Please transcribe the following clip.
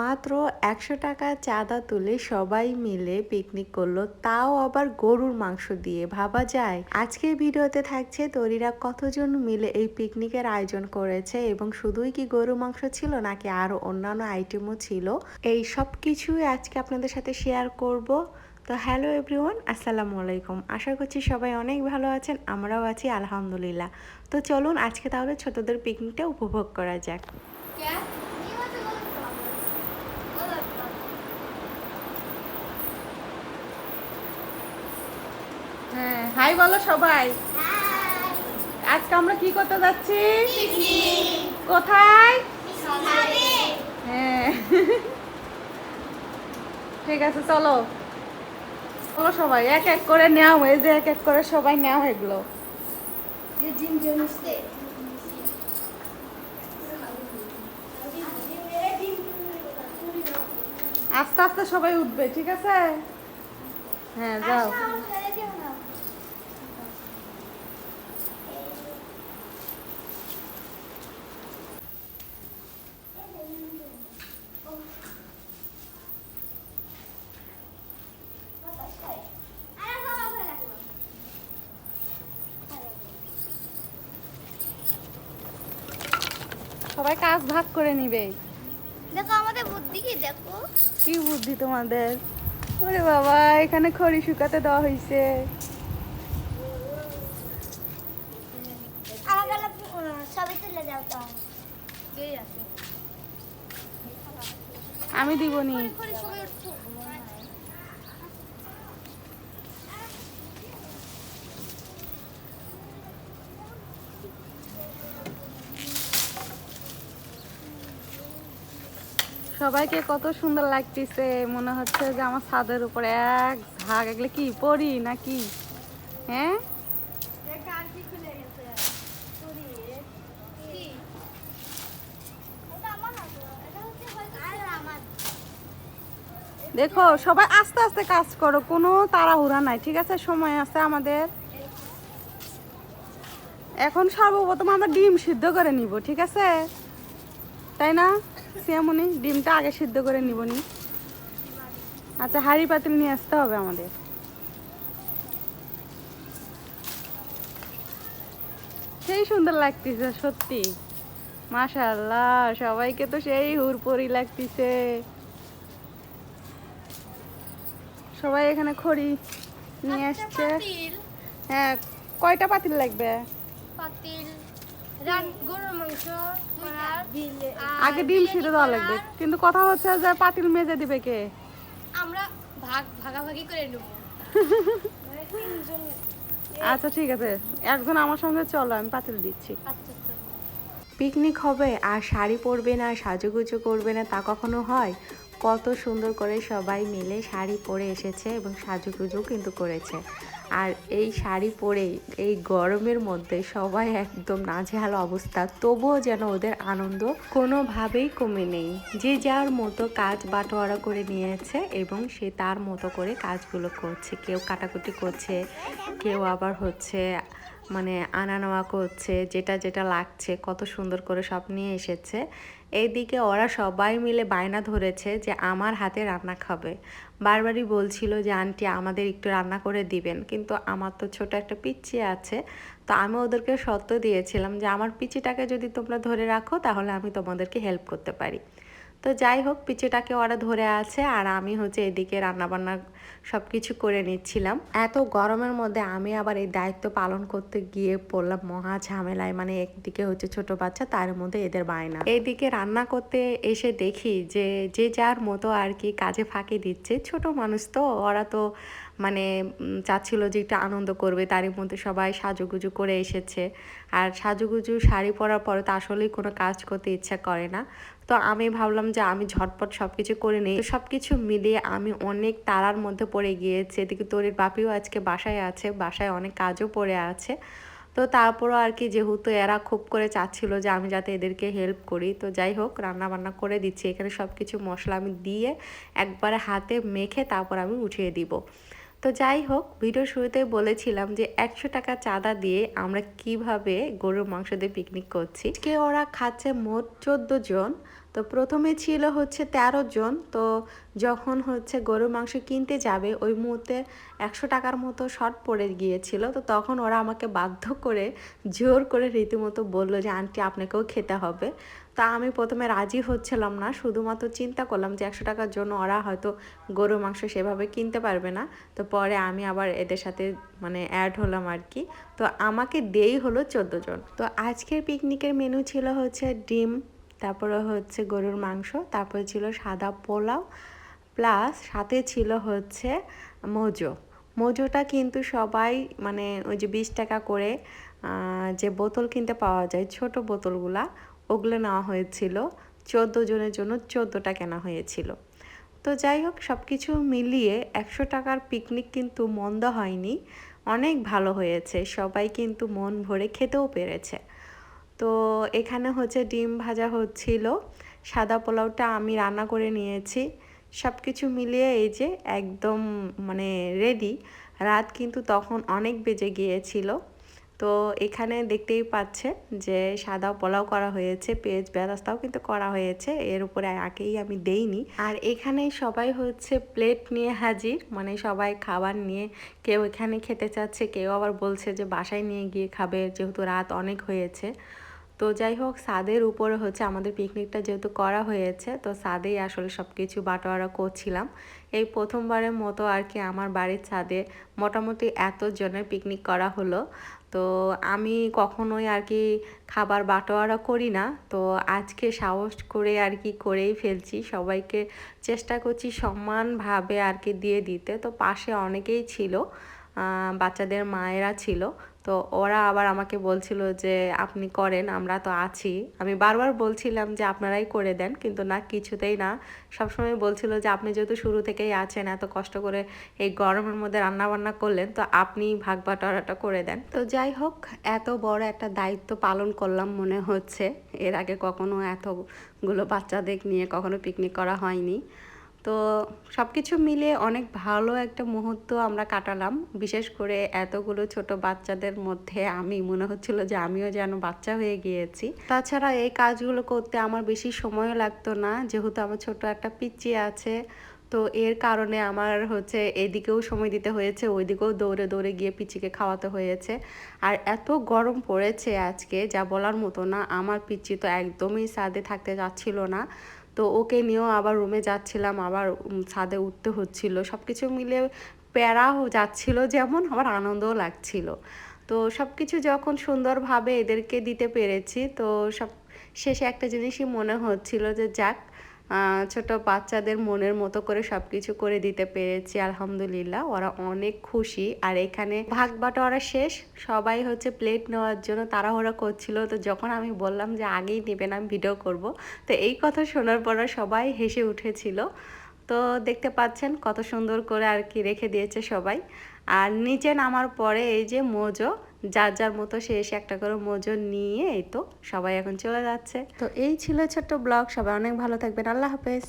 মাত্র একশো টাকা চাঁদা তুলে সবাই মিলে পিকনিক করল, তাও আবার গরুর মাংস দিয়ে, ভাবা যায়। আজকের ভিডিওতে থাকছে তরিরা কতজন মিলে এই পিকনিকের আয়োজন করেছে এবং শুধুই কি গরুর মাংস ছিল নাকি আরও অন্যান্য আইটেমও ছিল? এই সব কিছুই আজকে আপনাদের সাথে শেয়ার করব। তো হ্যালো এভরিওয়ান আসসালামু আলাইকুম। আশা করছি সবাই অনেক ভালো আছেন, আমরাও আছি, আলহামদুলিল্লাহ। তো চলুন আজকে তাহলে ছোটদের পিকনিকটা উপভোগ করা যাক। হ্যাঁ হাই বলো সবাই। আজকে আমরা কি করতে যাচ্ছি? কোথায়? হ্যাঁ। ঠিক আছে, চলো। চলো সবাই, এক এক করে নেওয়া এই যে এক এক করে সবাই নেওয়া হয়ে গেলো আস্তে আস্তে সবাই উঠবে, ঠিক আছে? হ্যাঁ যাও। সবাই কাজ ভাগ করে নিবে। দেখো আমাদের বুদ্ধি কি দেখো? কি বুদ্ধি তোমাদের? ওরে বাবা এখানে খড়ি শুকাতে দেওয়া হয়েছে সবাই চলে যাও তো। আমি সবাই উঠছো সবাইকে কত সুন্দর লাগতেছে, মনে হচ্ছে যে আমার ছাদের উপরে এক ঝাঁক, এগুলো কি পরি নাকি? হ্যাঁ? দেখো, সবাই আস্তে আস্তে কাজ করো, কোনো তাড়াহুড়া নাই, ঠিক আছে? সময় আছে আমাদের। এখন সর্বপ্রথম আমরা ডিম সিদ্ধ করে নিব, ঠিক আছে? তাই না, সিয়ামনি? ডিমটা আগে সিদ্ধ করে নিব নি আচ্ছা হাড়ি পাতিল নিয়ে আসতে হবে আমাদের। সেই সুন্দর লাগতেছে, সত্যি। মাশাল্লাহ সবাইকে তো সেই হুরপরি লাগতেছে। সবাই এখানে খড়ি নিয়ে আসছে। হ্যাঁ কয়টা পাতিল লাগবে? পাতিল রান গরুর মাংস আগে ডিম সিদ্ধ দেওয়া লাগবে। কিন্তু কথা হচ্ছে যে পাতিল মেজে দিবে কে? আমরা ভাগ ভাগাভাগি করে নেব। আচ্ছা ঠিক আছে। একজন আমার সঙ্গে চলো আমি পাতিল দিচ্ছি। আচ্ছা আচ্ছা। পিকনিক হবে আর শাড়ি পরবে না সাজুগুজু করবে না তা কখনো হয়? কত সুন্দর করে সবাই মিলে শাড়ি পরে এসেছে এবং সাজুগুজু কিন্তু করেছে। আর এই শাড়ি পরে এই গরমের মধ্যে সবাই একদম নাজেহাল অবস্থা, তবুও যেন ওদের আনন্দ কোনোভাবেই কমে নেই। যে যার মতো কাজ বাটোয়ারা করে নিয়েছে এবং সে তার মতো করে কাজগুলো করছে। কেউ কাটাকুটি করছে, কেউ আবার হচ্ছে মানে আনা নেওয়া করছে, যেটা যেটা লাগছে, কত সুন্দর করে সব নিয়ে এসেছে। এইদিকে ওরা সবাই মিলে বায়না ধরেছে যে আমার হাতে রান্না খাবে। বারবারই বলছিল যে, আন্টি, আমাদের একটু রান্না করে দিবেন। কিন্তু আমার তো ছোট একটা পিচ্ছি আছে। তো আমি ওদেরকে সত্য দিয়েছিলাম যে, আমার পিচিটাকে যদি তোমরা ধরে রাখো, তাহলে আমি তোমাদেরকে হেল্প করতে পারি। তো যাই হোক, পিচেটাকে ওরা ধরে আছে আর আমি হচ্ছে এদিকে রান্নাবান্না সব কিছু করে নিচ্ছিলাম। এত গরমের মধ্যে আমি আবার এই দায়িত্ব পালন করতে গিয়ে পড়লাম মহা ঝামেলায় মানে একদিকে হচ্ছে ছোট বাচ্চা, তার মধ্যে এদের বায়না। এইদিকে রান্না করতে এসে দেখি যে যে যার মতো আর কি কাজে ফাঁকি দিচ্ছে। ছোট মানুষ তো, ওরা তো মানে চাচ্ছিল যে একটু আনন্দ করবে, তারই মধ্যে সবাই সাজুগুজু করে এসেছে। আর সাজুগুজু, শাড়ি পরার পরে তো আসলেই কোনো কাজ করতে ইচ্ছা করে না। তো আমি ভাবলাম যে আমি ঝটপট সব কিছু করে নিই। তো সব কিছু মিলিয়ে আমি অনেক তারার মধ্যে পড়ে গিয়েছি। এদিকে তোরের বাপিও আজকে বাসায় আছে, বাসায় অনেক কাজও পড়ে আছে। তো তারপরও আর কি, যেহেতু এরা খুব করে চাচ্ছিল যে আমি যাতে এদেরকে হেল্প করি, তো যাই হোক রান্না বান্না করে দিচ্ছি। এখানে সব কিছু মশলা আমি দিয়ে একবারে হাতে মেখে তারপর আমি উঠিয়ে দিব। তো যাই হোক ভিডিও শুরুতে বলেছিলাম যে একশো টাকা চাঁদা দিয়ে আমরা কীভাবে গরুর মাংস দিয়ে পিকনিক করছি। কে ওরা খাচ্ছে মোট চোদ্দ জন। তো প্রথমে ছিল হচ্ছে তেরো জন, তো যখন হচ্ছে গরুর মাংস কিনতে যাবে, ওই মুহূর্তে একশো টাকার মতো শর্ট পড়ে গিয়েছিল। তো তখন ওরা আমাকে বাধ্য করে, জোর করে রীতিমতো বলল যে, আন্টি, আপনাকেও খেতে হবে। তা আমি প্রথমে রাজি হচ্ছিলাম না, শুধুমাত্র চিন্তা করলাম যে, একশো টাকার জন্য ওরা হয়তো গরুর মাংস সেভাবে কিনতে পারবে না। তো পরে আমি আবার এদের সাথে মানে অ্যাড হলাম আর কি। তো আমাকে দেই হলো চোদ্দ জন। তো আজকের পিকনিকের মেনু ছিল হচ্ছে ডিম তারপরে হচ্ছে গরুর মাংস, তারপরে ছিল সাদা পোলাও প্লাস সাথে ছিল হচ্ছে মোজো। মোজোটা কিন্তু সবাই মানে ওই যে বিশ টাকা করে যে বোতল কিনতে পাওয়া যায়, ছোট বোতলগুলা, ওগুলো নেওয়া হয়েছিল। চোদ্দ জনের জন্য চোদ্দোটা কেনা হয়েছিল। তো যাই হোক সব কিছু মিলিয়ে একশো টাকার পিকনিক কিন্তু মন্দ হয়নি। অনেক ভালো হয়েছে। সবাই কিন্তু মন ভরে খেতেও পেরেছে। তো এখানে হচ্ছে ডিম ভাজা হচ্ছিল। সাদা পোলাওটা আমি রান্না করে নিয়েছি। সব কিছু মিলিয়ে এই যে একদম মানে রেডি রাত কিন্তু তখন অনেক বেজে গিয়েছিল। তো এখানে দেখতেই পাচ্ছে যে সাদা পোলাও করা হয়েছে, পেঁয়াজ বেরাস্তাও কিন্তু করা হয়েছে। এর উপরে আগেই আমি দেইনি। আর এখানে সবাই হচ্ছে প্লেট নিয়ে হাজির। মানে সবাই খাবার নিয়ে কেউ এখানে খেতে চাচ্ছে, কেউ আবার বলছে যে বাসায় নিয়ে গিয়ে খাবে, যেহেতু রাত অনেক হয়েছে। তো যাই হোক ছাদের উপরে হচ্ছে আমাদের পিকনিকটা যেহেতু করা হয়েছে, তো ছাদেই আসলে সব কিছু বাটোয়ারা করছিলাম। এই প্রথমবারের মতো আর কি আমার বাড়ির ছাদে মোটামুটি এত জনের পিকনিক করা হলো। তো আমি কখনোই আর কি খাবার বাটোয়ারা করি না, তো আজকে সাহস করে আর কি করেই ফেলছি। সবাইকে চেষ্টা করছি সমানভাবে আর কি দিয়ে দিতে। তো পাশে অনেকেই ছিল বাচ্চাদের মায়েরা ছিল। তো ওরা আবার আমাকে বলছিল যে, আপনি করেন, আমরা তো আছি। আমি বারবার বলছিলাম যে, আপনারাই করে দেন। কিন্তু না, কিছুতেই না। সবসময় বলছিল যে, আপনি যেহেতু শুরু থেকেই আছেন, এত কষ্ট করে এই গরমের মধ্যে রান্না বান্না করলেন, তো আপনি ভাগ বাটোয়ারাটা করে দেন। তো যাই হোক, এত বড় একটা দায়িত্ব পালন করলাম মনে হচ্ছে। এর আগে কখনো এতগুলো বাচ্চাদের নিয়ে কখনো পিকনিক করা হয়নি। তো সব কিছু মিলে অনেক ভালো একটা মুহূর্ত আমরা কাটালাম। বিশেষ করে এতগুলো ছোট বাচ্চাদের মধ্যে আমি, মনে হচ্ছিল যে আমিও যেন বাচ্চা হয়ে গিয়েছি। তাছাড়া এই কাজগুলো করতে আমার বেশি সময়ও লাগতো না, যেহেতু আমার ছোট একটা পিচি আছে। তো এর কারণে আমার হচ্ছে এদিকেও সময় দিতে হয়েছে, ওইদিকেও দৌড়ে দৌড়ে গিয়ে পিচিকে খাওয়াতে হয়েছে। আর এত গরম পড়েছে আজকে, যা বলার মতো না, আমার পিচ্চি তো একদমই সাদে থাকতে যাচ্ছিল না। তো ওকে নিয়েও আবার রুমে যাচ্ছিলাম, আবার ছাদে উঠতে হচ্ছিল। সব কিছু মিলে প্যারাও যাচ্ছিল যেমন, আমার আনন্দও লাগছিল। তো সব কিছু যখন সুন্দরভাবে এদেরকে দিতে পেরেছি, তো সব শেষে একটা জিনিসই মনে হচ্ছিল যে যাক ছোট বাচ্চাদের মনের মতো করে সব কিছু করে দিতে পেরেছি, আলহামদুলিল্লাহ। ওরা অনেক খুশি। আর এখানে ভাগ বাটোয়ারা শেষ। সবাই হচ্ছে প্লেট নেওয়ার জন্য তাড়াহুড়া করছিল। তো যখন আমি বললাম যে আগেই নেবেন, আমি ভিডিও করব। তো এই কথা শোনার পর সবাই হেসে উঠেছিল। তো দেখতে পাচ্ছেন কত সুন্দর করে আর কি রেখে দিয়েছে সবাই। আর নিচে নামার পরে এই যে মোজো যার যার মতো সে এসে একটা করে মজুর নিয়ে এই তো সবাই এখন চলে যাচ্ছে। তো এই ছিল ছোট্ট ব্লগ, সবাই অনেক ভালো থাকবেন, আল্লাহ হাফেজ।